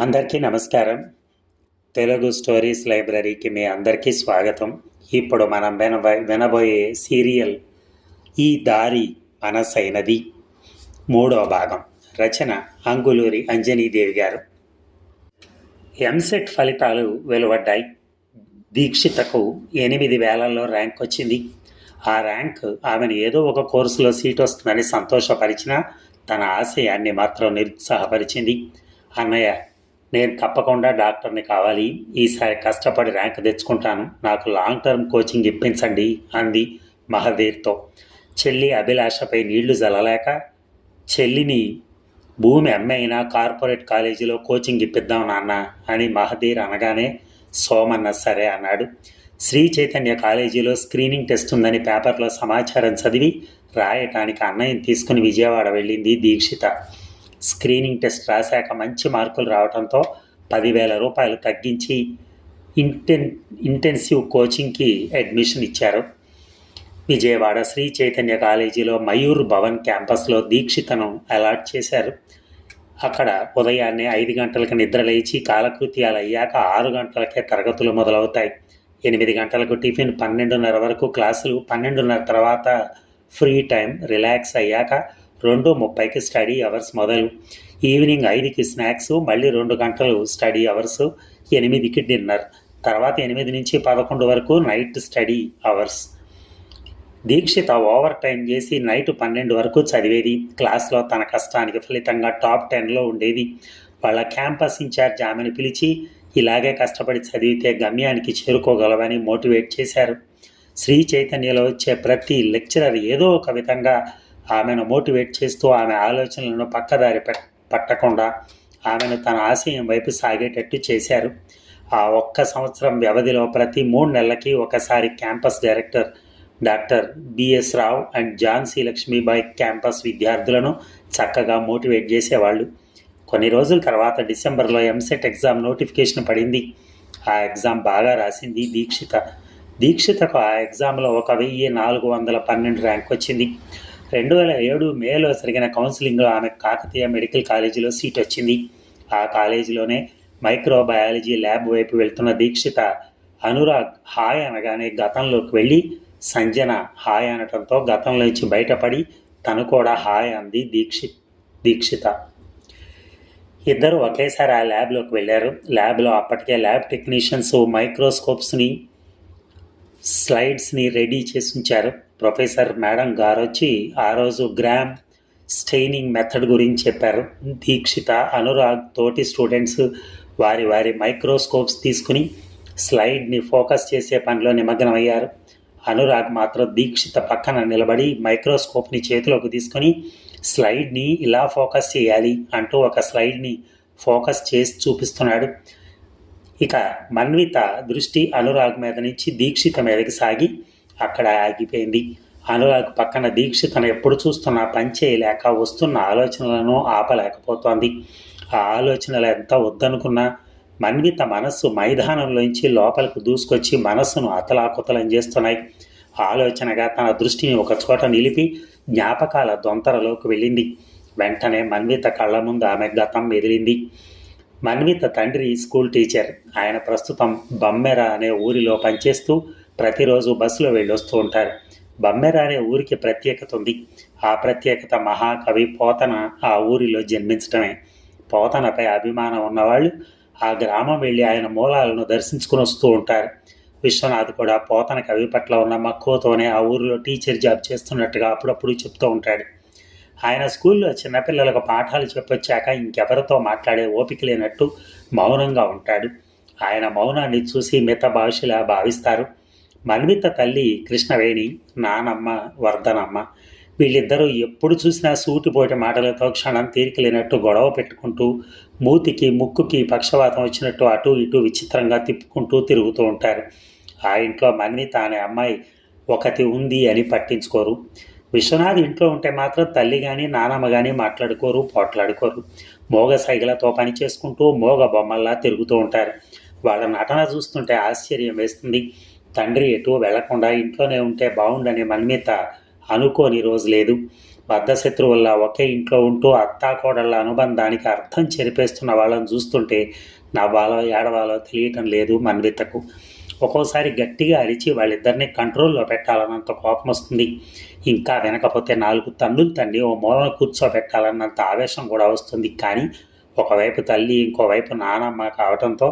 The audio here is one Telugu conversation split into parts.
అందరికీ నమస్కారం. తెలుగు స్టోరీస్ లైబ్రరీకి మీ అందరికీ స్వాగతం. ఇప్పుడు మనం వినబో వినబోయే సీరియల్ ఈ దారి మనసైనది. మూడో భాగం. రచన అంగులూరి అంజనీదేవి గారు. ఎంసెట్ ఫలితాలు వెలువడ్డాయి. దీక్షితకు ఎనిమిది వేలల్లో ర్యాంక్ వచ్చింది. ఆ ర్యాంక్ ఆమెను ఏదో ఒక కోర్సులో సీట్ వస్తుందని సంతోషపరిచినా తన ఆశయాన్ని మాత్రం నిరుత్సాహపరిచింది. అన్నయ్య నేను తప్పకుండా డాక్టర్ని కావాలి. ఈసారి కష్టపడి ర్యాంక్ తెచ్చుకుంటాను. నాకు లాంగ్ టర్మ్ కోచింగ్ ఇప్పించండి అంది మహదీర్తో. చెల్లి అభిలాషపై నీళ్ళు జల్లలేక చెల్లిని భూమి అమ్మైనా కార్పొరేట్ కాలేజీలో కోచింగ్ ఇప్పిద్దాం నాన్న అని మహదీర్ అనగానే సోమన్న సరే అన్నాడు. శ్రీ చైతన్య కాలేజీలో స్క్రీనింగ్ టెస్ట్ ఉందని పేపర్లో సమాచారం చదివి రాయటానికి అన్నయ్యని తీసుకుని విజయవాడ వెళ్ళింది దీక్షిత. స్క్రీనింగ్ టెస్ట్ రాశాక మంచి మార్కులు రావడంతో పదివేల రూపాయలు తగ్గించి ఇంటెన్ ఇంటెన్సివ్ కోచింగ్కి అడ్మిషన్ ఇచ్చారు. విజయవాడ శ్రీ చైతన్య కాలేజీలో మయూర్ భవన్ క్యాంపస్లో దీక్షితను అలాట్ చేశారు. అక్కడ ఉదయాన్నే ఐదు గంటలకు నిద్రలేచి కాలకృత్యాలు అయ్యాక ఆరు గంటలకే తరగతులు మొదలవుతాయి. ఎనిమిది గంటలకు టిఫిన్ పన్నెండున్నర వరకు క్లాసులు పన్నెండున్నర తర్వాత ఫ్రీ టైం రిలాక్స్ అయ్యాక రెండు ముప్పైకి స్టడీ అవర్స్ మొదలు. ఈవినింగ్ ఐదుకి స్నాక్స్ మళ్ళీ రెండు గంటలు స్టడీ అవర్స్ ఎనిమిదికి డిన్నర్. తర్వాత ఎనిమిది నుంచి పదకొండు వరకు night study hours. Dikshita over time చేసి నైట్ పన్నెండు వరకు చదివేది. క్లాస్లో తన కష్టానికి ఫలితంగా టాప్ టెన్లో ఉండేది. వాళ్ళ క్యాంపస్ ఇన్ఛార్జ్ ఆమెను పిలిచి ఇలాగే కష్టపడి చదివితే గమ్యానికి చేరుకోగలవని మోటివేట్ చేశారు. శ్రీ చైతన్యలో వచ్చే ప్రతి లెక్చరర్ ఏదో ఒక విధంగా ఆమెను మోటివేట్ చేస్తూ ఆమె ఆలోచనలను పక్కదారి పట్టకుండా ఆమెను తన ఆశయం వైపు సాగేటట్టు చేశారు. ఆ ఒక్క సంవత్సరం వ్యవధిలో ప్రతి మూడు నెలలకి ఒకసారి campus director doctor BS Rao and Jhansi Lakshmibai campus విద్యార్థులను చక్కగా మోటివేట్ చేసేవాళ్ళు. కొన్ని రోజుల తర్వాత డిసెంబర్లో ఎంసెట్ ఎగ్జామ్ నోటిఫికేషన్ పడింది. ఆ ఎగ్జామ్ బాగా రాసింది దీక్షిత. దీక్షితకు ఆ ఎగ్జామ్లో ఒక వెయ్యి నాలుగు వందల పన్నెండు ర్యాంక్ వచ్చింది. రెండు వేల ఏడు మేలో జరిగిన కౌన్సిలింగ్లో ఆమె కాకతీయ మెడికల్ కాలేజీలో సీట్ వచ్చింది. ఆ కాలేజీలోనే మైక్రోబయాలజీ ల్యాబ్ వైపు వెళ్తున్న దీక్షిత అనురాగ్ హాయ్ అనగానే గతంలోకి వెళ్ళి సంజన హాయ్ అనటంతో గతంలోంచి బయటపడి తను కూడా హాయ్ అంది దీక్షిత్ దీక్షిత. ఇద్దరు ఒకేసారి ఆ ల్యాబ్లోకి వెళ్ళారు. ల్యాబ్లో అప్పటికే ల్యాబ్ టెక్నీషియన్స్ మైక్రోస్కోప్స్ని స్లైడ్స్ని రెడీ చేసి ఉంచారు. ప్రొఫెసర్ మేడం గారు వచ్చి ఆ రోజు గ్రామ్ స్టెయినింగ్ మెథడ్ గురించి చెప్పారు. దీక్షిత అనురాగ్ తోటి స్టూడెంట్స్ వారి వారి మైక్రోస్కోప్స్ తీసుకుని స్లైడ్ని ఫోకస్ చేసే పనిలో నిమగ్నమయ్యారు. అనురాగ్ మాత్రం దీక్షిత పక్కన నిలబడి మైక్రోస్కోప్ని చేతిలోకి తీసుకొని స్లైడ్ని ఇలా ఫోకస్ చేయాలి అంటూ ఒక స్లైడ్ని ఫోకస్ చేసి చూపిస్తున్నాడు. ఇక మన్విత దృష్టి అనురాగ్ మీద నుంచి దీక్షిత మీదకి సాగి అక్కడ ఆగిపోయింది. అనురాగ్ పక్కన దీక్షితను ఎప్పుడు చూస్తున్నా పనిచేయలేక వస్తున్న ఆలోచనలను ఆపలేకపోతోంది. ఆ ఆలోచనలు ఎంత వద్దనుకున్నా మన్విత మనస్సు మైదానంలోంచి లోపలికి దూసుకొచ్చి మనస్సును అతలాకుతలం చేస్తున్నాయి. ఆలోచనగా తన దృష్టిని ఒక చోట నిలిపి జ్ఞాపకాల దొంతరలోకి వెళ్ళింది. వెంటనే మన్విత కళ్ళ ముందు ఆమె గతం మెదిలింది. మన్విత తండ్రి స్కూల్ టీచర్. ఆయన ప్రస్తుతం బమ్మెర అనే ఊరిలో పనిచేస్తూ ప్రతిరోజు బస్సులో వెళ్ళొస్తూ ఉంటారు. బమ్మెర అనే ఊరికి ప్రత్యేకత ఉంది. ఆ ప్రత్యేకత మహాకవి పోతన ఆ ఊరిలో జన్మించటమే. పోతనపై అభిమానం ఉన్నవాళ్ళు ఆ గ్రామం వెళ్ళి ఆయన మూలాలను దర్శించుకుని వస్తూ ఉంటారు. విశ్వనాథ్ కూడా పోతన కవి పట్ల ఉన్న మక్కువతోనే ఆ ఊరిలో టీచర్ జాబ్ చేస్తున్నట్టుగా అప్పుడప్పుడు చెప్తూ ఉంటాడు. ఆయన స్కూల్లో చిన్నపిల్లలకు పాఠాలు చెప్పొచ్చాక ఇంకెవరితో మాట్లాడే ఓపిక లేనట్టు మౌనంగా ఉంటాడు. ఆయన మౌనాన్ని చూసి మిత భాషలా భావిస్తారు. మన్విత తల్లి కృష్ణవేణి నానమ్మ వర్ధనమ్మ వీళ్ళిద్దరూ ఎప్పుడు చూసినా సూటిపోటి మాటలతో క్షణం తీరిక లేనట్టు గొడవ పెట్టుకుంటూ మూతికి ముక్కుకి పక్షవాతం వచ్చినట్టు అటు ఇటు విచిత్రంగా తిప్పుకుంటూ తిరుగుతూ ఉంటారు. ఆ ఇంట్లో మన్విత అనే అమ్మాయి ఒకటి ఉంది అని పట్టించుకోరు. విశ్వనాథ్ ఇంట్లో ఉంటే మాత్రం తల్లి కానీ నానమ్మ కానీ మాట్లాడుకోరు పోట్లాడుకోరు. మోగ సైగలతో పని చేసుకుంటూ మోగ బొమ్మల్లా తిరుగుతూ ఉంటారు. వాళ్ళ నటన చూస్తుంటే ఆశ్చర్యం వేస్తుంది. తండ్రి ఎటు వెళ్ళకుండా ఇంట్లోనే ఉంటే బాగుండని మన్మిత అనుకోని రోజు లేదు. బద్ధశత్రువుల్లా ఒకే ఇంట్లో ఉంటూ అత్తాకోడళ్ళ అనుబంధానికి అర్థం చెరిపేస్తున్న వాళ్ళని చూస్తుంటే నవ్వాలో ఏడవాలో తెలియటం లేదు మన్వితకు ఒక్కోసారి గట్టిగా అరిచి వాళ్ళిద్దరిని కంట్రోల్లో పెట్టాలన్నంత కోపం వస్తుంది ఇంకా వినకపోతే నాలుగు తన్నులు తండ్రి ఓ మూలన కూర్చోబెట్టాలన్నంత ఆవేశం కూడా వస్తుంది. కానీ ఒకవైపు తల్లి ఇంకోవైపు నానమ్మ కావటంతో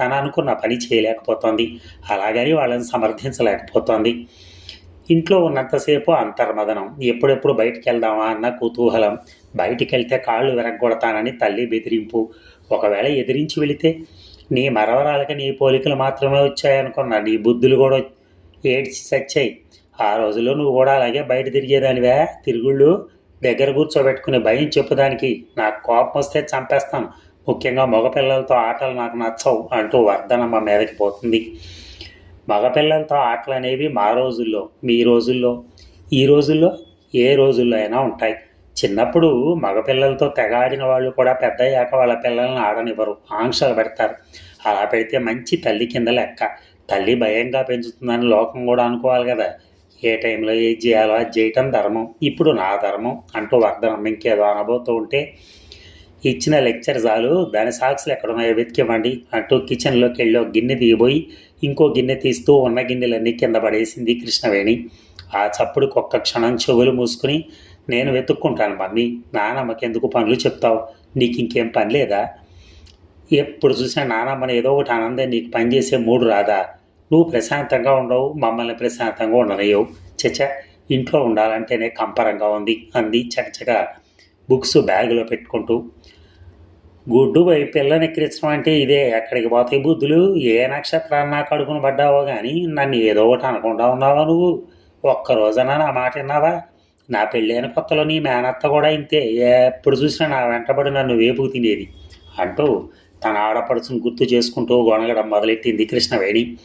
తన అనుకున్న పని చేయలేకపోతోంది. అలాగని వాళ్ళని సమర్థించలేకపోతోంది. ఇంట్లో ఉన్నంతసేపు అంతర్మదనం. ఎప్పుడెప్పుడు బయటికి వెళ్దామా అన్న కుతూహలం. బయటికి వెళ్తే కాళ్ళు విరగొడతానని తల్లి బెదిరింపు. ఒకవేళ ఎదిరించి వెళితే నీ మరవరాలకి నీ పోలికలు మాత్రమే వచ్చాయనుకున్నా నీ బుద్ధులు కూడా ఏడ్చి చచ్చాయి. ఆ రోజుల్లో నువ్వు కూడా అలాగే బయట తిరిగేదానివే. తిరుగుళ్ళు దగ్గర కూర్చోబెట్టుకుని భయం చెప్పుదానికి నాకు కోపం వస్తే చంపేస్తాను. ముఖ్యంగా మగపిల్లలతో ఆటలు నాకు నచ్చవు అంటూ వర్ధనమ్మ మీదకి పోతుంది. మగపిల్లలతో ఆటలు అనేవి మా రోజుల్లో మీ రోజుల్లో ఈ రోజుల్లో ఏ రోజుల్లో అయినా ఉంటాయి. చిన్నప్పుడు మగపిల్లలతో తెగ ఆడిన వాళ్ళు కూడా పెద్ద అయ్యాక వాళ్ళ పిల్లల్ని ఆడనివ్వరు ఆంక్షలు పెడతారు. అలా పెడితే మంచి తల్లి కింద లెక్క. తల్లి భయంగా పెంచుతుందని లోకం కూడా అనుకోవాలి కదా. ఏ టైంలో ఏది చేయాలో అది చేయటం ధర్మం ఇప్పుడు నా ధర్మం అంటూ వర్ధనమ్మ ఇంకేదో అనబోతూ ఉంటే ఇచ్చిన లెక్చర్ చాలు. దాని సాక్స్లు ఎక్కడున్నాయో వెతికివ్వండి. అంటూ కిచెన్లోకి వెళ్ళి ఒక గిన్నె దిగిపోయి ఇంకో గిన్నె తీస్తూ ఉన్న గిన్నెలన్నీ కింద పడేసింది కృష్ణవేణి. ఆ చప్పుడుకు ఒక్క క్షణం చెవులు మూసుకుని నేను వెతుక్కుంటాను మమ్మీ. నానమ్మకెందుకు పనులు చెప్తావు? నీకు ఇంకేం పని లేదా? ఎప్పుడు చూసినా నానమ్మని ఏదో ఒకటి ఆనందం నీకు పనిచేసే మూడు రాదా? నువ్వు ప్రశాంతంగా ఉండవు మమ్మల్ని ప్రశాంతంగా ఉండలేవు చచ్చ ఇంట్లో ఉండాలంటేనే కంపరంగా ఉంది అంది చకచక బుక్స్ బ్యాగులో పెట్టుకుంటూ గుడ్డు పోయి పిల్లని ఎక్కిరించడం అంటే ఇదే ఎక్కడికి పోతాయి బుద్ధులు? ఏ నక్షత్రాన్ని నా కడుపును పడ్డావో కానీ నన్ను ఏదో ఒకటి అనుకుంటా ఉన్నావా నువ్వు? ఒక్కరోజన నా మాట విన్నావా? నా పెళ్ళైన కొత్తలో నీ మేనత్త కూడా ఇంతే. ఎప్పుడు చూసినా నా వెంటబడి నన్ను వేపుకు తినేది. అంటూ తన ఆడపడుచును గుర్తు చేసుకుంటూ గొనగడం మొదలెట్టింది కృష్ణవేణి.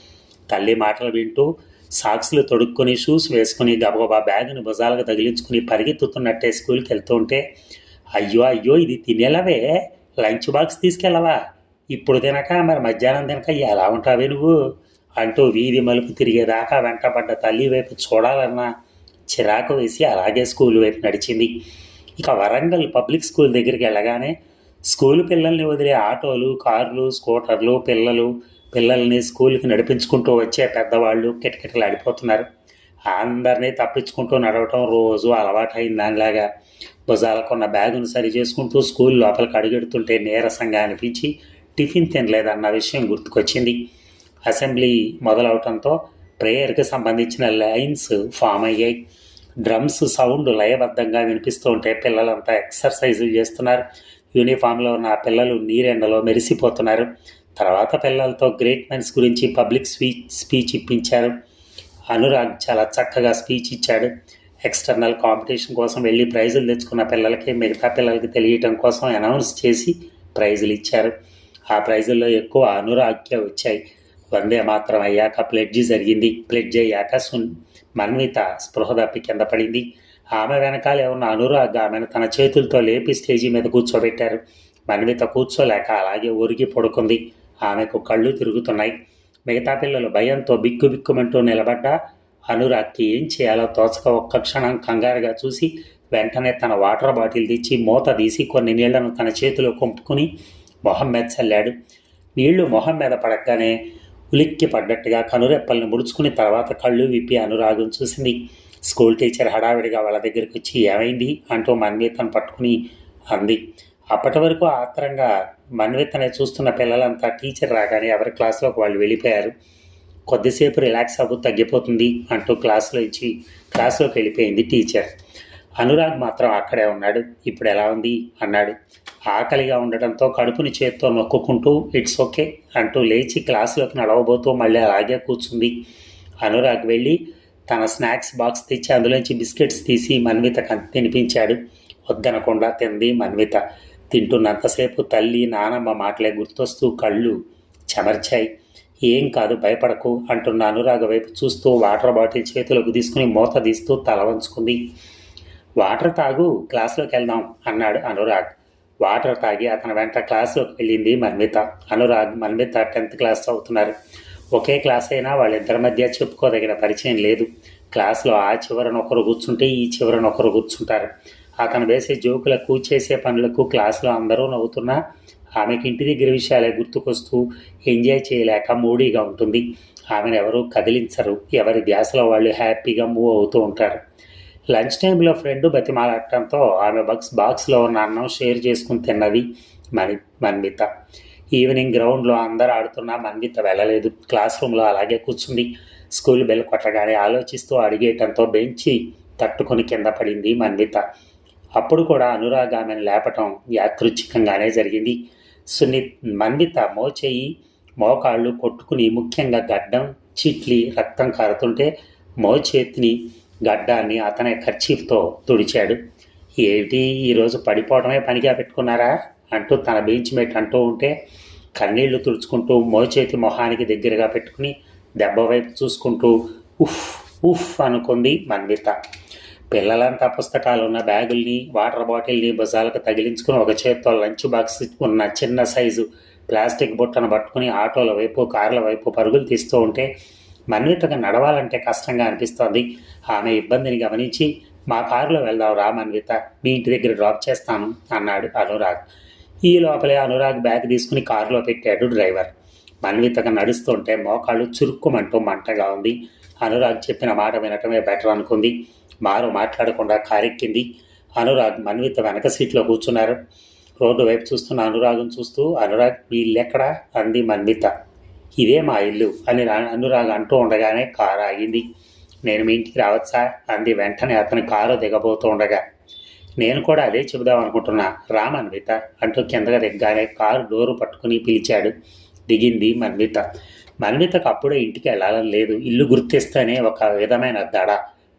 తల్లి మాటలు వింటూ సాక్స్లు తొడుక్కొని షూస్ వేసుకుని గబగబా బ్యాగును భుజాలకు తగిలించుకుని పరిగెత్తుతున్నట్టే స్కూల్కి వెళ్తుంటే అయ్యో అయ్యో ఇది తినేలావే. Lunch box తీసుకెళ్ళవా. ఇప్పుడు తినక మరి మధ్యాహ్నం తినక ఎలా ఉంటావే నువ్వు? అంటూ వీధి మలుపు తిరిగేదాకా వెంటబడ్డ తల్లి వైపు చూడాలన్నా చిరాకు వేసి అలాగే స్కూల్ వైపు నడిచింది. ఇక వరంగల్ పబ్లిక్ స్కూల్ దగ్గరికి వెళ్ళగానే స్కూల్ పిల్లల్ని వదిలే ఆటోలు కార్లు స్కూటర్లు పిల్లలు పిల్లల్ని స్కూల్కి నడిపించుకుంటూ వచ్చే పెద్దవాళ్ళు కిటకిటలాడిపోతున్నారు. అందరినీ తప్పించుకుంటూ నడవటం రోజు అలవాటైంది దానిలాగా. భుజాలకున్న బ్యాగును సరి చేసుకుంటూ స్కూల్ లోపలికి అడుగెడుతుంటే నీరసంగా అనిపించి టిఫిన్ తినలేదన్న విషయం గుర్తుకొచ్చింది. అసెంబ్లీ మొదలవటంతో ప్రేయర్కి సంబంధించిన లైన్స్ ఫామ్ అయ్యాయి. డ్రమ్స్ సౌండ్ లయబద్ధంగా వినిపిస్తూ ఉంటే పిల్లలంతా ఎక్సర్సైజులు చేస్తున్నారు. యూనిఫామ్లో ఉన్న పిల్లలు నీరెండలో మెరిసిపోతున్నారు. తర్వాత పిల్లలతో గ్రేట్ మెన్స్ గురించి పబ్లిక్ స్పీచ్ స్పీచ్ ఇప్పించారు. అనురాగ్ చాలా చక్కగా స్పీచ్ ఇచ్చాడు. ఎక్స్టర్నల్ కాంపిటీషన్ కోసం వెళ్ళి ప్రైజులు తెచ్చుకున్న పిల్లలకి మిగతా పిల్లలకి తెలియటం కోసం అనౌన్స్ చేసి ప్రైజులు ఇచ్చారు. ఆ ప్రైజుల్లో ఎక్కువ అనురాగ్య వచ్చాయి. వందే మాత్రం అయ్యాక ప్లెడ్జి జరిగింది. ప్లెడ్జ్ అయ్యాక సున్ మన్విత స్పృహ తప్పి కింద పడింది. ఆమె వెనకాలే ఉన్న అనురాగ్ ఆమెను తన చేతులతో లేపి స్టేజీ మీద కూర్చోబెట్టారు. మన్విత కూర్చోలేక అలాగే ఒరిగి పడుకుంది. ఆమెకు కళ్ళు తిరుగుతున్నాయి. మిగతా పిల్లలు భయంతో బిక్కుబిక్కుమంటూ నిలబడ్డా. అనురాగ్కి ఏం చేయాలో తోచక ఒక్క క్షణం కంగారుగా చూసి వెంటనే తన వాటర్ బాటిల్ తెచ్చి మూత తీసి కొన్ని నీళ్ళను తన చేతిలో కొంపుకుని మొహం మీద చల్లాడు. నీళ్ళు మొహం మీద పడగానే ఉలిక్కి పడ్డట్టుగా కనురెప్పల్ని ముడుచుకుని తర్వాత కళ్ళు విప్పి అనురాగం చూసింది. స్కూల్ టీచర్ హడావిడిగా వాళ్ళ దగ్గరికి వచ్చి ఏమైంది? అంటూ మన్వితను పట్టుకుని అంది. అప్పటి వరకు ఆత్రంగా మన్వితనే చూస్తున్న పిల్లలంతా టీచర్ రాగానే ఎవరి క్లాస్లోకి వాళ్ళు వెళ్ళిపోయారు. కొద్దిసేపు రిలాక్స్ అవ్వు తగ్గిపోతుంది అంటూ క్లాస్లో ఇచ్చి క్లాస్లోకి వెళ్ళిపోయింది టీచర్ అనురాగ్ మాత్రం అక్కడే ఉన్నాడు. ఇప్పుడు ఎలా ఉంది? అన్నాడు. ఆకలిగా ఉండటంతో కడుపుని చేత్తో నొక్కుకుంటూ ఇట్స్ ఓకే అంటూ లేచి క్లాసులోకి నడవబోతూ మళ్ళీ అలాగే కూర్చుంది. అనురాగ్ వెళ్ళి తన స్నాక్స్ బాక్స్ తెచ్చి అందులోంచి బిస్కెట్స్ తీసి మన్వితకు తినిపించాడు. వద్దనకుండా తింది మన్విత. తింటున్నంతసేపు తల్లి నానమ్మ మాటలే గుర్తొస్తూ కళ్ళు చెమర్చాయి. ఏం కాదు భయపడకు అంటున్న అనురాగ వైపు చూస్తూ వాటర్ బాటిల్ చేతులకు తీసుకుని మూత తీస్తూ తల వంచుకుంది. వాటర్ తాగు క్లాస్లోకి వెళ్దాం అన్నాడు అనురాగ్. వాటర్ తాగి అతని వెంట క్లాస్లోకి వెళ్ళింది మన్మిత. అనురాగ్ మన్మిత టెన్త్ క్లాస్ చదువుతున్నారు. ఒకే క్లాస్ అయినా వాళ్ళిద్దరి మధ్య చెప్పుకోదగిన పరిచయం లేదు. క్లాస్లో ఆ చివరన ఒకరు కూర్చుంటే ఈ చివరన ఒకరు కూర్చుంటారు. అతను వేసే జోకులకు చేసే పనులకు క్లాస్లో అందరూ నవ్వుతున్నా ఆమెకి ఇంటి దగ్గర విషయాలే గుర్తుకొస్తూ ఎంజాయ్ చేయలేక మూడీగా ఉంటుంది. ఆమెను ఎవరు కదిలించరు. ఎవరి ధ్యాసలో వాళ్ళు హ్యాపీగా మూవ్ అవుతూ ఉంటారు. లంచ్ టైంలో ఫ్రెండ్ బతిమాలాడటంతో ఆమె బాక్స్ బాక్స్లో ఉన్న అన్నం షేర్ చేసుకుని తిన్నది మని మన్విత ఈవినింగ్ గ్రౌండ్లో అందరూ ఆడుతున్నా మన్విత వెళ్ళలేదు. క్లాస్ రూమ్లో అలాగే కూర్చుంది. స్కూల్ బెల్ కొట్టగానే ఆలోచిస్తూ అడిగేయటంతో బెంచి తట్టుకొని కింద పడింది మన్విత అప్పుడు కూడా అనురాగ్ ఆమెను లేపటం యాదృచ్ఛికంగానే జరిగింది. సునీత్ మన్విత మోచేయి మోకాళ్ళు కొట్టుకుని ముఖ్యంగా గడ్డం చిట్లి రక్తం కారుతుంటే మోచేతిని గడ్డాన్ని అతనే ఖర్చీఫ్తో తుడిచాడు. ఏమిటి ఈరోజు పడిపోవడమే పనిగా పెట్టుకున్నారా? అంటూ తన బెంచ్ మేట్ అంటూ ఉంటే కన్నీళ్ళు తుడుచుకుంటూ మోచేతి మొహానికి దగ్గరగా పెట్టుకుని దెబ్బ వైపు చూసుకుంటూ ఉఫ్ ఉఫ్ అనుకుంది మన్విత పిల్లలంతా పుస్తకాలు ఉన్న బ్యాగుల్ని వాటర్ బాటిల్ని భుజాలకు తగిలించుకుని ఒక చేత్తో లంచ్ బాక్స్ ఉన్న చిన్న సైజు ప్లాస్టిక్ బుట్టను పట్టుకుని ఆటోల వైపు కార్ల వైపు పరుగులు తీస్తూ ఉంటే మన్వితకు నడవాలంటే కష్టంగా అనిపిస్తోంది. ఆమె ఇబ్బందిని గమనించి మా కారులో వెళ్దాం రా మన్విత మీ ఇంటి దగ్గర డ్రాప్ చేస్తాను అన్నాడు అనురాగ్. ఈ లోపలే అనురాగ్ బ్యాగ్ తీసుకుని కారులో పెట్టాడు డ్రైవర్. మన్వితగా నడుస్తుంటే మోకాళ్ళు చురుక్కుమంటూ మంటగా ఉంది. అనురాగ్ చెప్పిన మాట వినటమే బెటర్ అనుకుంది. మారు మాట్లాడకుండా కారెక్కింది. అనురాగ్ మన్విత వెనక సీట్లో కూర్చున్నారు. రోడ్డు వైపు చూస్తున్న అనురాగం చూస్తూ అనురాగ్ వీళ్ళెక్కడా? అంది మన్విత. ఇదే మా ఇల్లు అని రా- అనురాగ్ అంటూ ఉండగానే కారు ఆగింది. నేను మీ ఇంటికి రావచ్చా? అంది వెంటనే అతని కారు దిగబోతూ ఉండగా. నేను కూడా అదే చెబుదాం అనుకుంటున్నా రా మన్విత అంటూ కిందగా దిగ్గానే కారు డోరు పట్టుకుని పిలిచాడు. దిగింది మన్విత. మన్వితకు అప్పుడే ఇంటికి వెళ్ళాలని లేదు. ఇల్లు గుర్తిస్తేనే ఒక విధమైన దడ.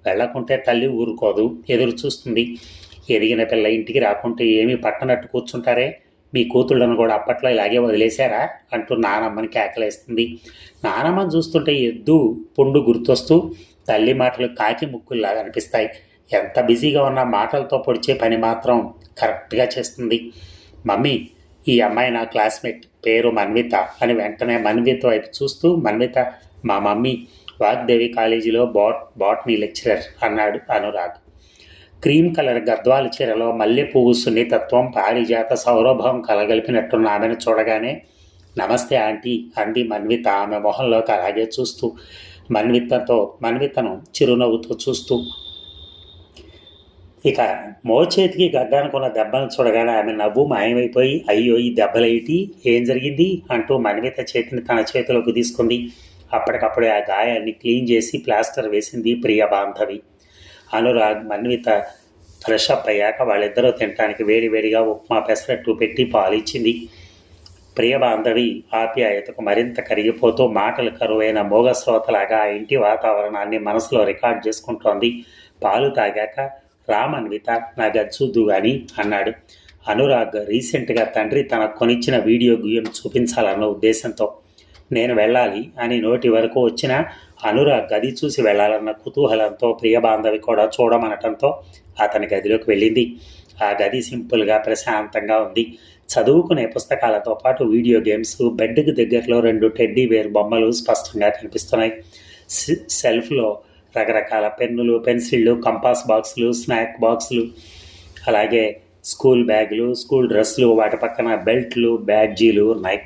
వెళ్ళకుంటే తల్లి ఊరుకోదు ఎదురు చూస్తుంది ఎదిగిన పిల్ల ఇంటికి రాకుంటే ఏమీ పట్టనట్టు కూర్చుంటారే? మీ కూతుళ్ళను కూడా అప్పట్లో ఇలాగే వదిలేశారా? అంటూ నానమ్మని కేకలేస్తుంది. నానమ్మని చూస్తుంటే ఎద్దు పుండు గుర్తొస్తూ తల్లి మాటలు కాకి ముక్కుల్లాగా అనిపిస్తాయి. ఎంత బిజీగా ఉన్న మాటలతో పొడిచే పని మాత్రం కరెక్ట్గా చేస్తుంది. మమ్మీ ఈ అమ్మాయి నా క్లాస్మేట్ పేరు మన్విత అని వెంటనే మన్విత వైపు చూస్తూ మన్విత మా మమ్మీ వాగ్దేవి కాలేజీలో బాట్ బాట్నీ లెక్చరర్ అన్నాడు అనురాగ్. క్రీమ్ కలర్ గద్వాల చీరలో మల్లె పువ్వు సున్నితత్వం పారిజాత సౌరభం కలగలిపినట్టున్న ఆమెను చూడగానే నమస్తే ఆంటీ అంది మన్విత ఆమె మొహంలోకి అలాగే చూస్తూ మన్వితతో మన్వితను చిరునవ్వుతో చూస్తూ ఇక మోచేతికి గడ్డానుకున్న దెబ్బను చూడగానే ఆమె నవ్వు మాయమైపోయి అయ్యో ఈ దెబ్బలేటి? ఏం జరిగింది? అంటూ మన్విత చేతిని తన చేతిలోకి తీసుకుంది. అప్పటికప్పుడే ఆ గాయాన్ని క్లీన్ చేసి ప్లాస్టర్ వేసింది ప్రియ బాంధవి. అనురాగ్ మన్విత ఫ్రెష్ అప్ అయ్యాక వాళ్ళిద్దరూ తినడానికి వేడివేడిగా ఉప్మా పెసరట్టు పెట్టి పాలు ఇచ్చింది ప్రియ బాంధవి ఆప్యాయతకు మరింత కరిగిపోతూ మాటలు కరువైన మోగశ్రోతలాగా ఆ ఇంటి వాతావరణాన్ని మనసులో రికార్డ్ చేసుకుంటోంది. పాలు తాగాక రామన్విత నా చూద్దు అని అన్నాడు. అనురాగ్ రీసెంట్గా తండ్రి తనకు కొనిచ్చిన వీడియో గేమ్ చూపించాలన్న ఉద్దేశంతో నేను వెళ్ళాలి అని నోటి వరకు వచ్చిన అనురాగ్ గది చూసి వెళ్ళాలన్న కుతూహలంతో ప్రియ బాంధవి కూడా చూడమనటంతో అతని గదిలోకి వెళ్ళింది. ఆ గది సింపుల్గా ప్రశాంతంగా ఉంది. చదువుకునే పుస్తకాలతో పాటు వీడియో గేమ్స్ బెడ్కి దగ్గరలో రెండు టెడ్డీ వేర్ బొమ్మలు స్పష్టంగా కనిపిస్తున్నాయి. సెల్ఫ్లో రకరకాల పెన్నులు పెన్సిళ్ళు కంపాస్ బాక్సులు స్నాక్ బాక్సులు అలాగే స్కూల్ బ్యాగులు స్కూల్ డ్రెస్సులు వాటి పక్కన బెల్ట్లు బ్యాడ్జీలు ఉన్నాయి.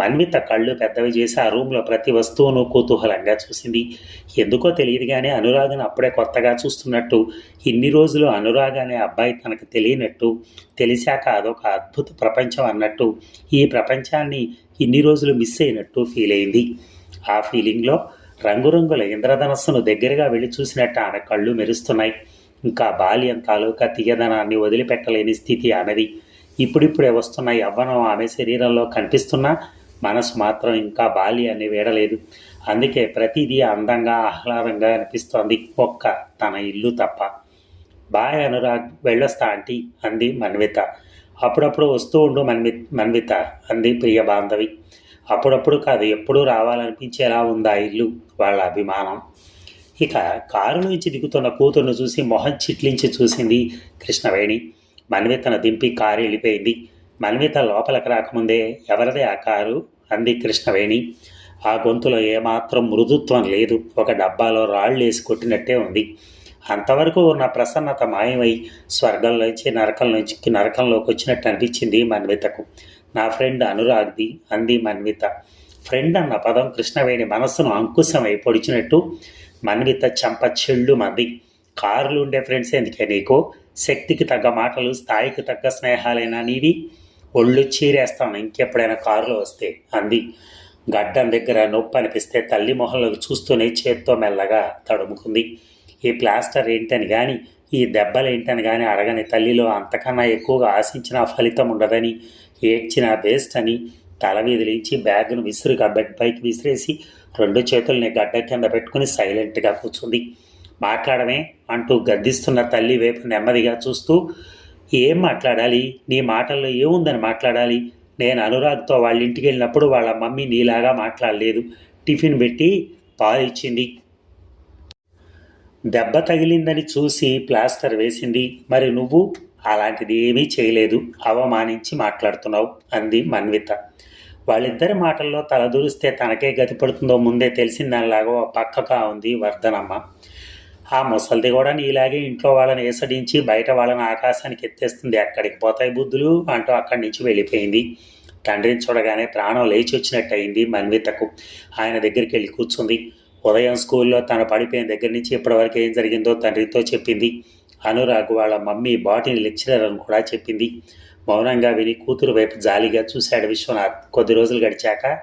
మన్విత కళ్ళు పెద్దవి చేసి ఆ రూమ్లో ప్రతి వస్తువును కుతూహలంగా చూసింది. ఎందుకో తెలియదు కానీ అనురాగ్ని అప్పుడే కొత్తగా చూస్తున్నట్టు ఇన్ని రోజులు అనురాగ్ అనే అబ్బాయి తనకు తెలియనట్టు తెలిసాక అదొక అద్భుత ప్రపంచం అన్నట్టు ఈ ప్రపంచాన్ని ఇన్ని రోజులు మిస్ అయినట్టు ఫీల్ అయింది. ఆ ఫీలింగ్లో రంగురంగుల ఇంద్రధనస్సును దగ్గరగా వెళ్ళి చూసినట్టు ఆమె కళ్ళు మెరుస్తున్నాయి. ఇంకా బాల్యం తాలూకా తీయదనాన్ని వదిలిపెట్టలేని స్థితి ఆమెది. ఇప్పుడిప్పుడే వస్తున్న యవ్వనం ఆమె శరీరంలో కనిపిస్తున్నా మనసు మాత్రం ఇంకా బాల్యాన్ని వీడలేదు అందుకే ప్రతిదీ అందంగా ఆహ్లాదంగా అనిపిస్తోంది. ఒక్క తన ఇల్లు తప్ప. బాయ్ అనురాగ్ వెళ్ళొస్తా ఆంటీ అంది మన్విత. అప్పుడప్పుడు వస్తూ ఉండు మన్వి మన్విత అంది ప్రియ బాంధవి. అప్పుడప్పుడు కాదు ఎప్పుడూ రావాలనిపించేలా ఉంది ఆ ఇల్లు? వాళ్ళ అభిమానం. ఇక కారు నుంచి దిగుతున్న కూతురును చూసి మొహం చిట్లించి చూసింది కృష్ణవేణి. మన్వితను దింపి కారు వెళ్ళిపోయింది. మన్విత లోపలికి రాకముందే ఎవరిదే ఆ కారు? అంది కృష్ణవేణి. ఆ గొంతులో ఏమాత్రం మృదుత్వం లేదు. ఒక డబ్బాలో రాళ్ళు వేసి కొట్టినట్టే ఉంది. అంతవరకు ఉన్న ప్రసన్నత మాయమై స్వర్గంలోంచి నరకంలోంచి నరకంలోకి వచ్చినట్టు అనిపించింది మన్వితకు. నా ఫ్రెండ్ అనురాగ్ది అంది మన్విత. ఫ్రెండ్ అన్న పదం కృష్ణవేణి మనస్సును అంకుశమై పొడిచినట్టు మన్విత చెంప చెళ్ళు మంది. కారులు ఉండే ఫ్రెండ్స్ ఎందుకే నీకు? శక్తికి తగ్గ మాటలు స్థాయికి తగ్గ స్నేహాలైనా నీవి? ఒళ్ళు చీరేస్తాను ఇంకెప్పుడైనా కారులో వస్తే అంది. గడ్డం దగ్గర నొప్పి అనిపిస్తే తల్లి మొహంలోకి చూస్తూనే చేత్తో మెల్లగా తడుముకుంది. ఈ ప్లాస్టర్ ఏంటని కానీ ఈ దెబ్బలు ఏంటని కానీ అడగని తల్లిలో అంతకన్నా ఎక్కువగా ఆశించిన ఫలితం ఉండదని ఏడ్చిన వేస్ట్ అని తల విదిలించి బ్యాగ్ను విసురుగా బెడ్ పైకి విసిరేసి రెండు చేతుల్ని గడ్డ కింద పెట్టుకుని సైలెంట్గా కూర్చుంది. మాట్లాడమే అంటూ గద్దిస్తున్న తల్లి వైపు నెమ్మదిగా చూస్తూ ఏం మాట్లాడాలి? నీ మాటల్లో ఏముందని మాట్లాడాలి? నేను అనురాగ్తో వాళ్ళ ఇంటికి వెళ్ళినప్పుడు వాళ్ళ మమ్మీ నీలాగా మాట్లాడలేదు. టిఫిన్ పెట్టి పాలు ఇచ్చింది. దెబ్బ తగిలిందని చూసి ప్లాస్టర్ వేసింది. మరి నువ్వు? అలాంటిది ఏమీ చేయలేదు. అవమానించి మాట్లాడుతున్నావు అంది మన్విత. వాళ్ళిద్దరి మాటల్లో తలదూరిస్తే తనకే గతి పడుతుందో ముందే తెలిసిందానిలాగా ఓ పక్కగా ఉంది వర్ధనమ్మ. ఆ ముసలిది కూడా నీలాగే ఇంట్లో వాళ్ళని ఏసడించి బయట వాళ్ళని ఆకాశానికి ఎత్తేస్తుంది. అక్కడికి పోతాయి బుద్ధులు అంటూ అక్కడి నుంచి వెళ్ళిపోయింది. తండ్రిని చూడగానే ప్రాణం లేచి వచ్చినట్టు అయింది మన్వితకు. ఆయన దగ్గరికి వెళ్ళి కూర్చుంది. ఉదయం స్కూల్లో తను పడిపోయిన దగ్గర నుంచి ఇప్పటివరకు ఏం జరిగిందో తండ్రితో చెప్పింది. అనురాగ్ వాళ్ళ మమ్మీ బాటిని లెక్చరర్ అని కూడా చెప్పింది. మౌనంగా విని కూతురు వైపు జాలిగా చూశాడు విశ్వనాథ్. కొద్ది రోజులు గడిచాక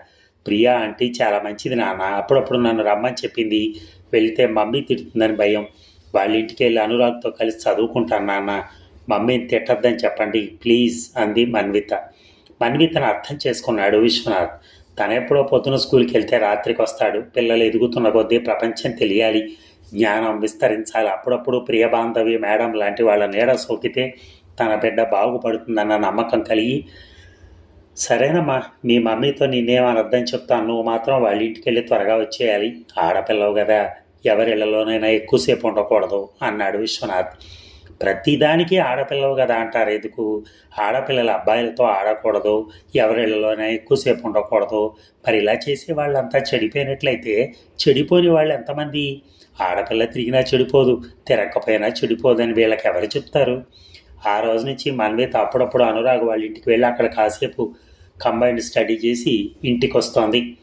ప్రియా ఆంటీ చాలా మంచిది నాన్న అప్పుడప్పుడు నన్ను రమ్మని చెప్పింది. వెళితే మమ్మీ తిడుతుందని భయం. వాళ్ళ ఇంటికి వెళ్ళి అనురాగ్తో కలిసి చదువుకుంటాను నాన్న. మమ్మీని తిట్టద్దని చెప్పండి ప్లీజ్ అంది మన్విత. మన్వితను అర్థం చేసుకున్నాడు విశ్వనాథ్. తనెప్పుడో పొద్దున స్కూల్కి వెళ్తే రాత్రికి వస్తాడు. పిల్లలు ఎదుగుతున్న కొద్దీ ప్రపంచం తెలియాలి. జ్ఞానం విస్తరించాలి. అప్పుడప్పుడు ప్రియబాంధవి మేడం లాంటి వాళ్ళ నీడ సోకితే తన బిడ్డ బాగుపడుతుందన్న నమ్మకం కలిగి సరేనమ్మా మీ మమ్మీతో నిన్నేమనొద్దని చెప్తాను. నువ్వు మాత్రం వాళ్ళ ఇంటికి వెళ్ళి త్వరగా వచ్చేయాలి. ఆడపిల్లవు కదా ఎవరిళ్ళలోనైనా ఎక్కువసేపు ఉండకూడదు అన్నాడు విశ్వనాథ్. ప్రతిదానికి ఆడపిల్లవు కదా అంటారు. ఎందుకు? ఆడపిల్లల అబ్బాయిలతో ఆడకూడదు ఎవరిళ్ళలోనే ఎక్కువసేపు ఉండకూడదు. మరి ఇలా చేసే వాళ్ళంతా చెడిపోయినట్లయితే చెడిపోని వాళ్ళు ఎంతమంది? ఆడపిల్ల తిరిగినా చెడిపోదు తిరగకపోయినా చెడిపోదని వీళ్ళకి ఎవరు చెప్తారు? ఆ రోజు నుంచి మన్విత అప్పుడప్పుడు అనురాగ్ వాళ్ళ ఇంటికి వెళ్ళి అక్కడ కాసేపు కంబైన్డ్ స్టడీ చేసి ఇంటికి వస్తోంది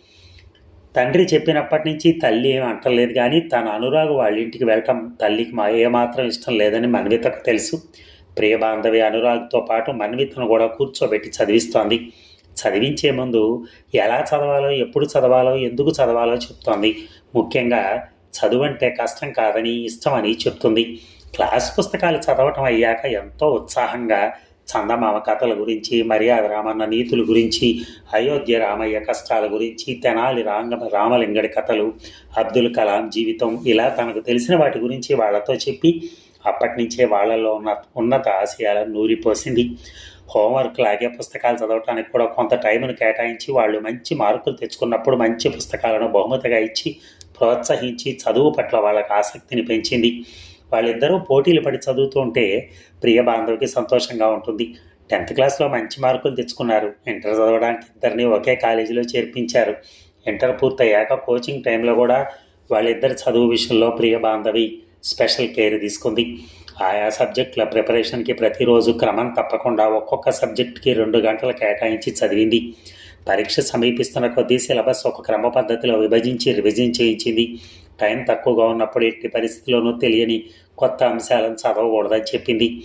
తండ్రి చెప్పినప్పటి నుంచి తల్లి ఏం అంటలేదు కానీ తన అనురాగ్ వాళ్ళ ఇంటికి వెళ్ళటం తల్లికి మా ఏమాత్రం ఇష్టం లేదని మన్వితకు తెలుసు. ప్రియబాంధవి అనురాగ్తో పాటు మన్వితను కూడా కూర్చోబెట్టి చదివిస్తోంది. చదివించే ముందు ఎలా చదవాలో ఎప్పుడు చదవాలో ఎందుకు చదవాలో చెప్తోంది. ముఖ్యంగా చదువు అంటే కష్టం కాదని ఇష్టమని చెప్తుంది. క్లాస్ పుస్తకాలు చదవటం అయ్యాక ఎంతో ఉత్సాహంగా చందమామ కథల గురించి మర్యాద రామన్న నీతుల గురించి అయోధ్య రామయ్య కష్టాల గురించి తెనాలి రాంగ రామలింగడి కథలు అబ్దుల్ కలాం జీవితం ఇలా తనకు తెలిసిన వాటి గురించి వాళ్ళతో చెప్పి అప్పటి నుంచే వాళ్ళలో ఉన్న ఉన్నత ఆశయాలను నూరిపోసింది. హోంవర్క్ లాగే పుస్తకాలు చదవటానికి కూడా కొంత టైంను కేటాయించి వాళ్ళు మంచి మార్కులు తెచ్చుకున్నప్పుడు మంచి పుస్తకాలను బహుమతిగా ఇచ్చి ప్రోత్సహించి చదువు పట్ల వాళ్ళకి ఆసక్తిని పెంచింది. వాళ్ళిద్దరూ పోటీలు పడి చదువుతుంటే ప్రియ బాంధవికి సంతోషంగా ఉంటుంది. టెన్త్ క్లాస్లో మంచి మార్కులు తెచ్చుకున్నారు. ఇంటర్ చదవడానికి ఇద్దరిని ఒకే కాలేజీలో చేర్పించారు. ఇంటర్ పూర్తయ్యాక కోచింగ్ టైంలో కూడా వాళ్ళిద్దరి చదువు విషయంలో ప్రియ బాంధవి స్పెషల్ కేర్ తీసుకుంది. ఆయా సబ్జెక్టుల ప్రిపరేషన్కి ప్రతిరోజు క్రమం తప్పకుండా ఒక్కొక్క సబ్జెక్ట్కి రెండు గంటలు కేటాయించి చదివింది. పరీక్ష సమీపిస్తున్న కొద్దీ సిలబస్ ఒక క్రమ పద్ధతిలో విభజించి రివిజన్ చేయించింది. టైం తక్కువగా ఉన్నప్పుడు ఎట్టి పరిస్థితుల్లోనూ తెలియని కొత్త అంశాలను చదవకూడదని చెప్పింది.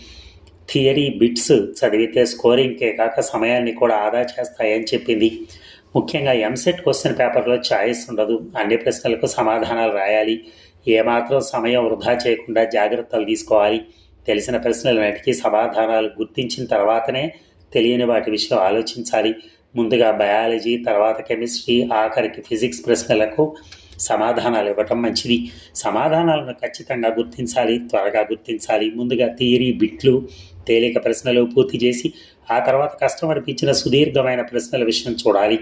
థియరీ బిట్స్ చదివితే స్కోరింగ్కే కాక సమయాన్ని కూడా ఆదా చేస్తాయని చెప్పింది. ముఖ్యంగా ఎంసెట్ క్వశ్చన్ పేపర్లో ఛాయిస్ ఉండదు. అన్ని ప్రశ్నలకు సమాధానాలు రాయాలి. ఏమాత్రం సమయం వృధా చేయకుండా జాగ్రత్తలు తీసుకోవాలి. తెలిసిన ప్రశ్నలన్నిటికీ సమాధానాలు గుర్తించిన తర్వాతనే తెలియని వాటి విషయం ఆలోచించాలి. ముందుగా బయాలజీ తర్వాత కెమిస్ట్రీ ఆఖరికి ఫిజిక్స్ ప్రశ్నలకు సమాధానాలు ఇవ్వటం మంచిది. సమాధానాలను ఖచ్చితంగా గుర్తించాలి త్వరగా గుర్తించాలి. ముందుగా థియరీ బిట్లు తేలిక ప్రశ్నలు పూర్తి చేసి ఆ తర్వాత కష్టం అనిపించిన సుదీర్ఘమైన ప్రశ్నల విషయం చూడాలి.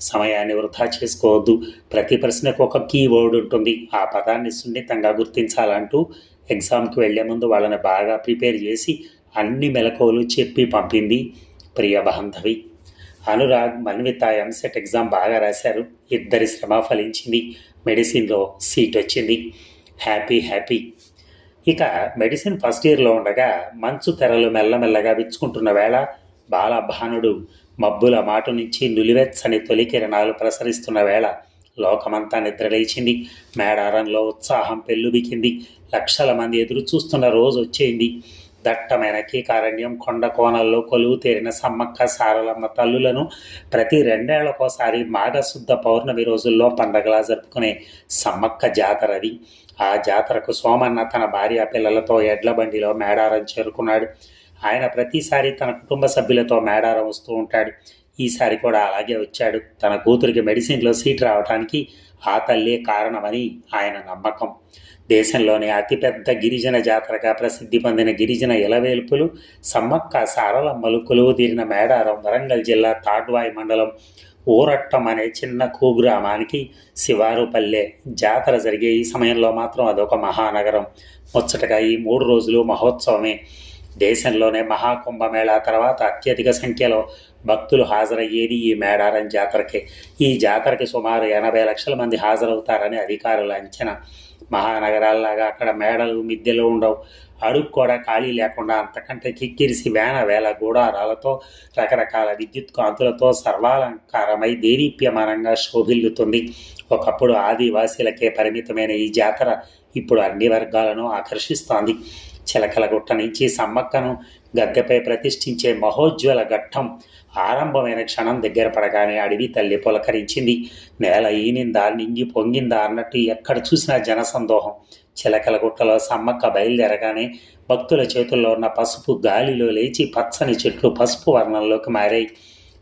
సమయాన్ని వృధా చేసుకోవద్దు. ప్రతి ప్రశ్నకు ఒక కీవర్డ్ ఉంటుంది. ఆ పదాన్ని సున్నితంగా గుర్తించాలంటూ ఎగ్జామ్కి వెళ్ళే ముందు వాళ్ళని బాగా ప్రిపేర్ చేసి అన్ని మెలకువలు చెప్పి పంపింది ప్రియ బాంధవి. అనురాగ్ మన్విత ఎంసెట్ ఎగ్జామ్ బాగా రాశారు. ఇద్దరి శ్రమ ఫలించింది. మెడిసిన్లో సీట్ వచ్చింది. Happy happy. ఇక మెడిసిన్ ఫస్ట్ ఇయర్లో ఉండగా మంచు తెరలు మెల్లమెల్లగా విచ్చుకుంటున్న వేళ బాలభానుడు మబ్బుల మాటు నుంచి నులివెచ్చని తొలి కిరణాలు ప్రసరిస్తున్న వేళ లోకమంతా నిద్రలేచింది. మేడారంలో ఉత్సాహం పెల్లుబికింది లక్షల మంది ఎదురు చూస్తున్న రోజు వచ్చేయింది. దట్టమైన కీకారణ్యం కొండ కోణల్లో కొలువు తీరిన సమ్మక్క సారలమ్మ తల్లులను ప్రతి రెండేళ్ళకోసారి మాఘశుద్ధ పౌర్ణమి రోజుల్లో పండగలా జరుపుకునే సమ్మక్క జాతర అది. ఆ జాతరకు సోమన్న తన భార్య పిల్లలతో ఎడ్ల బండిలో మేడారం చేరుకున్నాడు. ఆయన ప్రతిసారి తన కుటుంబ సభ్యులతో మేడారం వస్తూ ఉంటాడు. ఈసారి కూడా అలాగే వచ్చాడు. తన కూతురికి మెడిసిన్లో సీట్ రావడానికి ఆ తల్లే కారణమని ఆయన నమ్మకం. దేశంలోనే అతిపెద్ద గిరిజన జాతరగా ప్రసిద్ధి పొందిన గిరిజన ఇలవేల్పులు సమ్మక్క సారలమ్మలు కొలువు తీరిన మేడారం వరంగల్ జిల్లా తాడ్వాయి మండలం ఊరట్టం అనే చిన్న కుగ్రామానికి శివారుపల్లె జాతర జరిగే ఈ సమయంలో మాత్రం అదొక మహానగరం. ముచ్చటగా ఈ మూడు రోజులు మహోత్సవమే. దేశంలోనే మహాకుంభమేళా తర్వాత అత్యధిక సంఖ్యలో భక్తులు హాజరయ్యేది ఈ మేడారం జాతరకే. ఈ జాతరకి సుమారు ఎనభై లక్షల మంది హాజరవుతారని అధికారుల అంచనా. మహానగరాల్లాగా అక్కడ మేడలు మిద్దెలు ఉండవు. అడుగు కూడా ఖాళీ లేకుండా అంతకంటే కిక్కిరిసి వేన వేల గూడారాలతో రకరకాల విద్యుత్ కాంతులతో సర్వాలంకారమై దేదీప్యమానంగా శోభిల్లుతుంది. ఒకప్పుడు ఆదివాసీలకే పరిమితమైన ఈ జాతర ఇప్పుడు అన్ని వర్గాలను ఆకర్షిస్తోంది. చిలకలగుట్ట నుంచి సమ్మక్కను గద్దెపై ప్రతిష్ఠించే మహోజ్వల ఘట్టం ఆరంభమైన క్షణం దగ్గర పడగానే అడవి తల్లి పులకరించింది. నేల ఈనిందా నింగి పొంగిందా అన్నట్టు ఎక్కడ చూసినా జనసందోహం. చిలకలగుట్టలో సమ్మక్క బయలుదేరగానే భక్తుల చేతుల్లో ఉన్న పసుపు గాలిలో లేచి పచ్చని చెట్లు పసుపు వర్ణంలోకి మారాయి.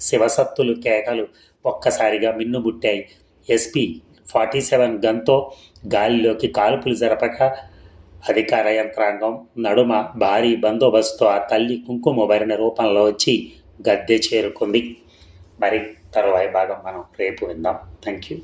శివసత్తులు కేకలు ఒక్కసారిగా మిన్నుబుట్టాయి ఎస్పీ ఫార్టీ సెవెన్ గన్తో గాలిలోకి కాల్పులు జరపక అధికార యంత్రాంగం నడుమ భారీ బందోబస్తు ఆ తల్లి కుంకుమ భరిన రూపంలో వచ్చి గద్దె చేరుకుంది. మరి తరువాయి భాగం మనం రేపు విందాం. Thank you